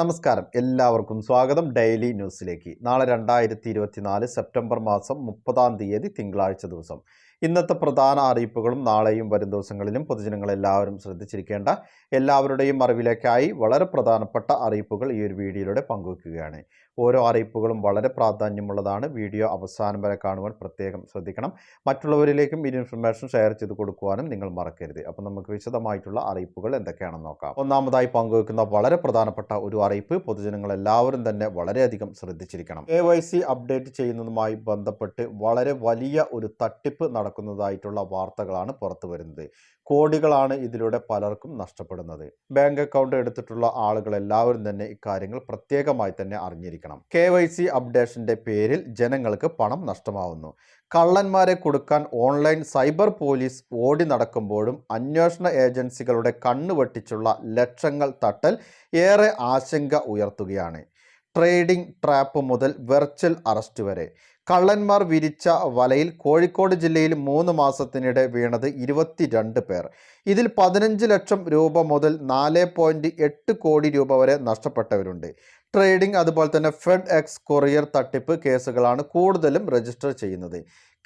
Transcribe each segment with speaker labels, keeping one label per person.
Speaker 1: നമസ്കാരം. എല്ലാവർക്കും സ്വാഗതം. ഡെയിലി ന്യൂസിലേക്ക്. നാളെ രണ്ടായിരത്തി ഇരുപത്തിനാല് സെപ്റ്റംബർ മാസം മുപ്പതാം തീയതി തിങ്കളാഴ്ച ദിവസം. ഇന്നത്തെ പ്രധാന അറിയിപ്പുകളും നാളെയും വരും ദിവസങ്ങളിലും പൊതുജനങ്ങൾ എല്ലാവരും ശ്രദ്ധിച്ചിരിക്കേണ്ട എല്ലാവരുടെയും അറിവിലേക്കായി വളരെ പ്രധാനപ്പെട്ട അറിയിപ്പുകൾ ഈ ഒരു വീഡിയോയിലൂടെ പങ്കുവയ്ക്കുകയാണ് ഓരോ അറിയിപ്പുകളും വളരെ പ്രാധാന്യമുള്ളതാണ്. വീഡിയോ അവസാനം വരെ കാണുവാൻ പ്രത്യേകം ശ്രദ്ധിക്കണം. മറ്റുള്ളവരിലേക്കും ഈ ഇൻഫർമേഷൻ ഷെയർ ചെയ്ത് കൊടുക്കുവാനും നിങ്ങൾ മറക്കരുത്. അപ്പോൾ നമുക്ക് വിശദമായിട്ടുള്ള അറിയിപ്പുകൾ എന്തൊക്കെയാണെന്ന് നോക്കാം. ഒന്നാമതായി പങ്കുവെക്കുന്ന വളരെ പ്രധാനപ്പെട്ട ഒരു അറിയിപ്പ് പൊതുജനങ്ങൾ എല്ലാവരും തന്നെ വളരെയധികം ശ്രദ്ധിച്ചിരിക്കണം. കെ അപ്ഡേറ്റ് ചെയ്യുന്നതുമായി ബന്ധപ്പെട്ട് വളരെ വലിയ ഒരു തട്ടിപ്പ് നടക്കുന്നതായിട്ടുള്ള വാർത്തകളാണ് പുറത്തു വരുന്നത്. കോടികളാണ് ഇതിലൂടെ പലർക്കും നഷ്ടപ്പെടുന്നത്. ബാങ്ക് അക്കൗണ്ട് എടുത്തിട്ടുള്ള ആളുകൾ എല്ലാവരും തന്നെ ഇക്കാര്യങ്ങൾ പ്രത്യേകമായി തന്നെ അറിഞ്ഞിരിക്കണം. കെ വൈ സി അപ്ഡേഷന്റെ പേരിൽ ജനങ്ങൾക്ക് പണം നഷ്ടമാവുന്നു. കള്ളന്മാരെ കൊടുക്കാൻ ഓൺലൈൻ സൈബർ പോലീസ് ഓടി നടക്കുമ്പോഴും അന്വേഷണ ഏജൻസികളുടെ കണ്ണു വെട്ടിച്ചുള്ള ലക്ഷങ്ങൾ തട്ടൽ ഏറെ ആശങ്ക ഉയർത്തുകയാണ്. ട്രേഡിംഗ് ട്രാപ്പ് മുതൽ വെർച്വൽ അറസ്റ്റ് വരെ. കള്ളന്മാർ വിരിച്ച വലയിൽ കോഴിക്കോട് ജില്ലയിൽ മൂന്ന് മാസത്തിനിടെ വീണത് ഇരുപത്തിരണ്ട് പേർ. ഇതിൽ പതിനഞ്ച് ലക്ഷം രൂപ മുതൽ നാല് പോയിന്റ് എട്ട് കോടി രൂപ വരെ നഷ്ടപ്പെട്ടവരുണ്ട്. ട്രേഡിംഗ് അതുപോലെ തന്നെ ഫെഡ് എക്സ് കൊറിയർ തട്ടിപ്പ് കേസുകളാണ് കൂടുതലും രജിസ്റ്റർ ചെയ്യുന്നത്.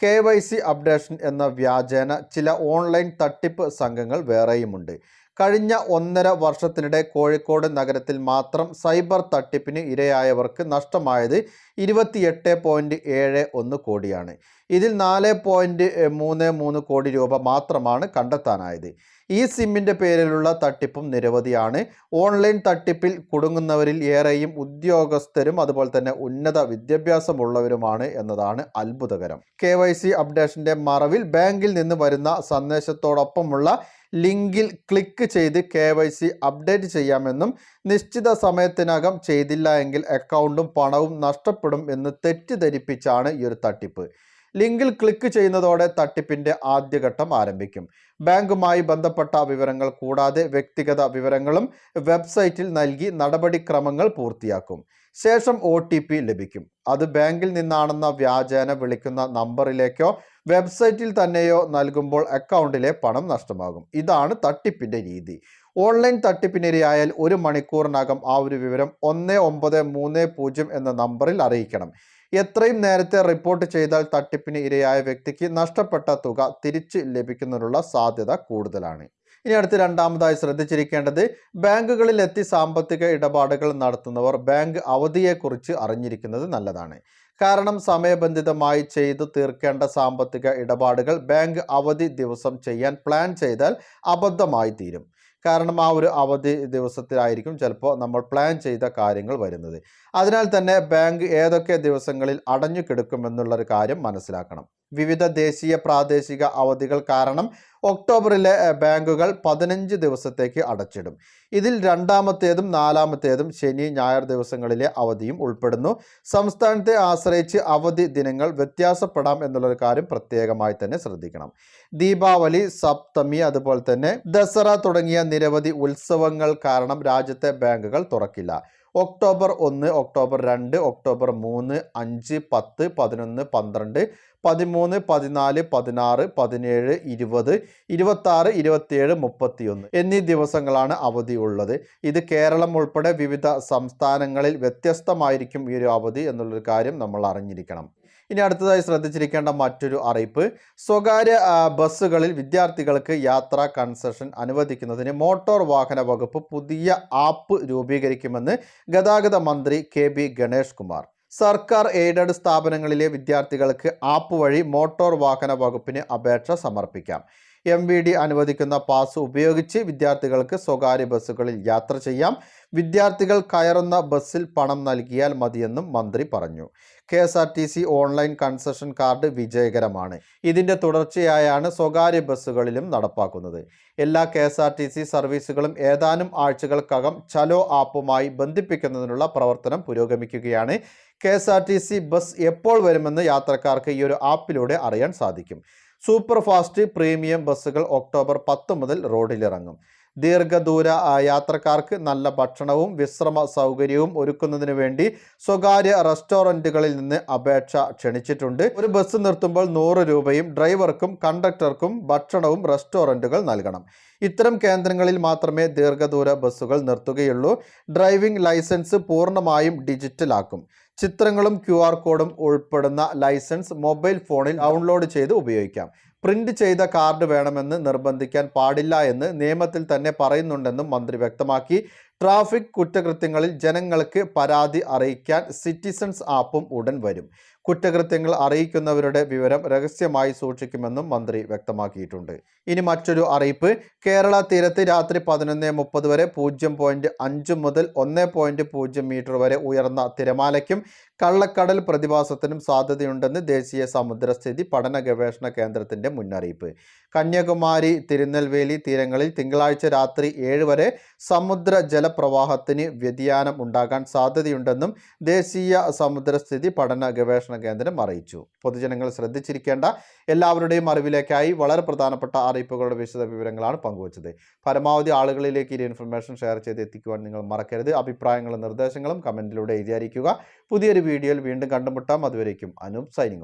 Speaker 1: കെ വൈ സി അപ്ഡേഷൻ എന്ന വ്യാജേന ചില ഓൺലൈൻ തട്ടിപ്പ് സംഘങ്ങൾ വേറെയുമുണ്ട്. കഴിഞ്ഞ ഒന്നര വർഷത്തിനിടെ കോഴിക്കോട് നഗരത്തിൽ മാത്രം സൈബർ തട്ടിപ്പിന് ഇരയായവർക്ക് നഷ്ടമായത് ഇരുപത്തിയെട്ട് പോയിന്റ് ഏഴ് ഒന്ന് കോടിയാണ്. ഇതിൽ നാല് പോയിന്റ് മൂന്ന് മൂന്ന് കോടി രൂപ മാത്രമാണ് കണ്ടെത്താനായത്. ഈ സിമ്മിന്റെ പേരിലുള്ള തട്ടിപ്പും നിരവധിയാണ്. ഓൺലൈൻ തട്ടിപ്പിൽ കുടുങ്ങുന്നവരിൽ ഏറെയും ഉദ്യോഗസ്ഥരും അതുപോലെ തന്നെ ഉന്നത വിദ്യാഭ്യാസമുള്ളവരുമാണ് എന്നതാണ് അത്ഭുതകരം. കെ വൈ സി അപ്ഡേഷന്റെ മറവിൽ ബാങ്കിൽ നിന്ന് വരുന്ന സന്ദേശത്തോടൊപ്പമുള്ള ലിങ്കിൽ ക്ലിക്ക് ചെയ്ത് കെ വൈ സി അപ്ഡേറ്റ് ചെയ്യാമെന്നും നിശ്ചിത സമയത്തിനകം ചെയ്തില്ല എങ്കിൽ അക്കൗണ്ടും പണവും നഷ്ടപ്പെടും എന്ന് തെറ്റിദ്ധരിപ്പിച്ചാണ് ഈ ഒരു തട്ടിപ്പ്. ലിങ്കിൽ ക്ലിക്ക് ചെയ്യുന്നതോടെ തട്ടിപ്പിന്റെ ആദ്യഘട്ടം ആരംഭിക്കും. ബാങ്കുമായി ബന്ധപ്പെട്ട വിവരങ്ങൾ കൂടാതെ വ്യക്തിഗത വിവരങ്ങളും വെബ്സൈറ്റിൽ നൽകി നടപടിക്രമങ്ങൾ പൂർത്തിയാക്കും. ശേഷം ഒ ലഭിക്കും. അത് ബാങ്കിൽ നിന്നാണെന്ന വ്യാജേന വിളിക്കുന്ന നമ്പറിലേക്കോ വെബ്സൈറ്റിൽ തന്നെയോ നൽകുമ്പോൾ അക്കൗണ്ടിലെ പണം നഷ്ടമാകും. ഇതാണ് തട്ടിപ്പിന്റെ രീതി. ഓൺലൈൻ തട്ടിപ്പിനിരയായാൽ ഒരു മണിക്കൂറിനകം ആ ഒരു വിവരം ഒന്ന് ഒമ്പത് മൂന്ന് പൂജ്യം എന്ന നമ്പറിൽ അറിയിക്കണം. എത്രയും നേരത്തെ റിപ്പോർട്ട് ചെയ്താൽ തട്ടിപ്പിന് ഇരയായ വ്യക്തിക്ക് നഷ്ടപ്പെട്ട തുക തിരിച്ച് ലഭിക്കുന്നതിനുള്ള സാധ്യത കൂടുതലാണ്. ഇനി അടുത്ത് രണ്ടാമതായി ശ്രദ്ധിച്ചിരിക്കേണ്ടത് ബാങ്കുകളിൽ എത്തി സാമ്പത്തിക ഇടപാടുകൾ നടത്തുന്നവർ ബാങ്ക് അവധിയെക്കുറിച്ച് അറിഞ്ഞിരിക്കുന്നത് നല്ലതാണ്. കാരണം സമയബന്ധിതമായി ചെയ്തു തീർക്കേണ്ട സാമ്പത്തിക ഇടപാടുകൾ ബാങ്ക് അവധി ദിവസം ചെയ്യാൻ പ്ലാൻ ചെയ്താൽ അബദ്ധമായി തീരും. കാരണം ആ ഒരു അവധി ദിവസത്തിലായിരിക്കും ചിലപ്പോൾ നമ്മൾ പ്ലാൻ ചെയ്ത കാര്യങ്ങൾ വരുന്നത്. അതിനാൽ തന്നെ ബാങ്ക് ഏതൊക്കെ ദിവസങ്ങളിൽ അടഞ്ഞു കിടക്കുമെന്നുള്ളൊരു കാര്യം മനസ്സിലാക്കണം. വിവിധ ദേശീയ പ്രാദേശിക അവധികൾ കാരണം ഒക്ടോബറിലെ ബാങ്കുകൾ പതിനഞ്ച് ദിവസത്തേക്ക് അടച്ചിടും. ഇതിൽ രണ്ടാമത്തേതും നാലാമത്തേതും ശനി ഞായർ ദിവസങ്ങളിലെ അവധിയും ഉൾപ്പെടുന്നു. സംസ്ഥാനത്തെ ആശ്രയിച്ച് അവധി ദിനങ്ങൾ വ്യത്യാസപ്പെടാം എന്നുള്ളൊരു കാര്യം പ്രത്യേകമായി തന്നെ ശ്രദ്ധിക്കണം. ദീപാവലി സപ്തമി അതുപോലെ തന്നെ ദസറ തുടങ്ങിയ നിരവധി ഉത്സവങ്ങൾ കാരണം രാജ്യത്തെ ബാങ്കുകൾ തുറക്കില്ല. ഒക്ടോബർ ഒന്ന് ഒക്ടോബർ രണ്ട് ഒക്ടോബർ മൂന്ന് അഞ്ച് പത്ത് പതിനൊന്ന് പന്ത്രണ്ട് പതിമൂന്ന് പതിനാല് പതിനാറ് പതിനേഴ് ഇരുപത് ഇരുപത്താറ് ഇരുപത്തിയേഴ് മുപ്പത്തിയൊന്ന് എന്നീ ദിവസങ്ങളാണ് അവധി ഉള്ളത്. ഇത് കേരളം ഉൾപ്പെടെ വിവിധ സംസ്ഥാനങ്ങളിൽ വ്യത്യസ്തമായിരിക്കും ഈ ഒരു അവധി എന്നുള്ളൊരു കാര്യം നമ്മൾ അറിഞ്ഞിരിക്കണം. ഇനി അടുത്തതായി ശ്രദ്ധിച്ചിരിക്കേണ്ട മറ്റൊരു അറിയിപ്പ്. സ്വകാര്യ ബസ്സുകളിൽ വിദ്യാർത്ഥികൾക്ക് യാത്രാ കൺസെഷൻ അനുവദിക്കുന്നതിന് മോട്ടോർ വാഹന വകുപ്പ് പുതിയ ആപ്പ് രൂപീകരിക്കുമെന്ന് ഗതാഗത മന്ത്രി കെ ബി ഗണേഷ് കുമാർ സർക്കാർ എയ്ഡഡ് സ്ഥാപനങ്ങളിലെ വിദ്യാർത്ഥികൾക്ക് ആപ്പ് വഴി മോട്ടോർ വാഹന വകുപ്പിന് അപേക്ഷ സമർപ്പിക്കാം. എം വി ഡി അനുവദിക്കുന്ന പാസ് ഉപയോഗിച്ച് വിദ്യാർത്ഥികൾക്ക് സ്വകാര്യ ബസ്സുകളിൽ യാത്ര ചെയ്യാം. വിദ്യാർത്ഥികൾ കയറുന്ന ബസ്സിൽ പണം നൽകിയാൽ മതിയെന്നും മന്ത്രി പറഞ്ഞു. K S R T C online concession card വിജയകരമാണ്. ഇതിന്റെ തുടർച്ചയായാണ് സ്വകാര്യ ബസ്സുകളിലും നടപ്പാക്കുന്നത്. എല്ലാ K S R T C സർവീസുകളും ഏതാനും ആഴ്ചകൾക്കകം ചലോ ആപ്പുമായി ബന്ധിപ്പിക്കുന്നതിനുള്ള പ്രവർത്തനം പുരോഗമിക്കുകയാണ്. K S R T C bus എപ്പോൾ വരുമെന്ന് യാത്രക്കാർക്ക് ഈ ഒരു ആപ്പിലൂടെ അറിയാൻ സാധിക്കും. സൂപ്പർ ഫാസ്റ്റ് പ്രീമിയം ബസ്സുകൾ ഒക്ടോബർ പത്ത് മുതൽ റോഡിലിറങ്ങും. ദീർഘദൂര യാത്രക്കാർക്ക് നല്ല ഭക്ഷണവും വിശ്രമ സൗകര്യവും ഒരുക്കുന്നതിന് വേണ്ടി സ്വകാര്യ റെസ്റ്റോറന്റുകളിൽ നിന്ന് അപേക്ഷ ക്ഷണിച്ചിട്ടുണ്ട്. ഒരു ബസ് നിർത്തുമ്പോൾ നൂറ് രൂപയും ഡ്രൈവർക്കും കണ്ടക്ടർക്കും ഭക്ഷണവും റെസ്റ്റോറന്റുകൾ നൽകണം. ഇത്തരം കേന്ദ്രങ്ങളിൽ മാത്രമേ ദീർഘദൂര ബസ്സുകൾ നിർത്തുകയുള്ളൂ. ഡ്രൈവിംഗ് ലൈസൻസ് പൂർണമായും ഡിജിറ്റലാക്കും. ചിത്രങ്ങളും ക്യു ആർ കോഡും ഉൾപ്പെടുന്ന ലൈസൻസ് മൊബൈൽ ഫോണിൽ ഡൗൺലോഡ് ചെയ്ത് ഉപയോഗിക്കാം. പ്രിന്റ് ചെയ്ത കാർഡ് വേണമെന്ന് നിർബന്ധിക്കാൻ പാടില്ല എന്ന് നിയമത്തിൽ തന്നെ പറയുന്നുണ്ടെന്നും മന്ത്രി വ്യക്തമാക്കി. ട്രാഫിക് കുറ്റകൃത്യങ്ങളിൽ ജനങ്ങൾക്ക് പരാതി അറിയിക്കാൻ സിറ്റിസൺസ് ആപ്പും ഉടൻ വരും. കുറ്റകൃത്യങ്ങൾ അറിയിക്കുന്നവരുടെ വിവരം രഹസ്യമായി സൂക്ഷിക്കുമെന്നും മന്ത്രി വ്യക്തമാക്കിയിട്ടുണ്ട്. ഇനി മറ്റൊരു അറിയിപ്പ്. കേരള തീരത്ത് രാത്രി പതിനൊന്ന് മുപ്പത് വരെ പൂജ്യം പോയിന്റ് അഞ്ച് മുതൽ ഒന്ന് പോയിന്റ് പൂജ്യം മീറ്റർ വരെ ഉയർന്ന തിരമാലയ്ക്കും കള്ളക്കടൽ പ്രതിഭാസത്തിനും സാധ്യതയുണ്ടെന്ന് ദേശീയ സമുദ്രസ്ഥിതി പഠന ഗവേഷണ കേന്ദ്രത്തിന്റെ മുന്നറിയിപ്പ്. കന്യാകുമാരി തിരുനെൽവേലി തീരങ്ങളിൽ തിങ്കളാഴ്ച രാത്രി ഏഴ് വരെ സമുദ്ര ജലപ്രവാഹത്തിന് വ്യതിയാനം ഉണ്ടാകാൻ സാധ്യതയുണ്ടെന്നും ദേശീയ സമുദ്രസ്ഥിതി പഠന ഗവേഷണ കേന്ദ്രം അറിയിച്ചു. പൊതുജനങ്ങൾ ശ്രദ്ധിച്ചിരിക്കേണ്ട എല്ലാവരുടെയും അറിവിലേക്കായി വളരെ പ്രധാനപ്പെട്ട അറിയിപ്പുകളുടെ വിശദ വിവരങ്ങളാണ് പങ്കുവച്ചത്. പരമാവധി ആളുകളിലേക്ക് ഈ ഇൻഫർമേഷൻ ഷെയർ ചെയ്ത് എത്തിക്കുവാൻ നിങ്ങൾ മറക്കരുത്. അഭിപ്രായങ്ങളും നിർദ്ദേശങ്ങളും കമന്റിലൂടെ എഴുതി അറിയിക്കുക പുതിയൊരു വീഡിയോയിൽ വീണ്ടും കണ്ടുമുട്ടാം. അതുവരേക്കും അനൂപ് സൈനിങ്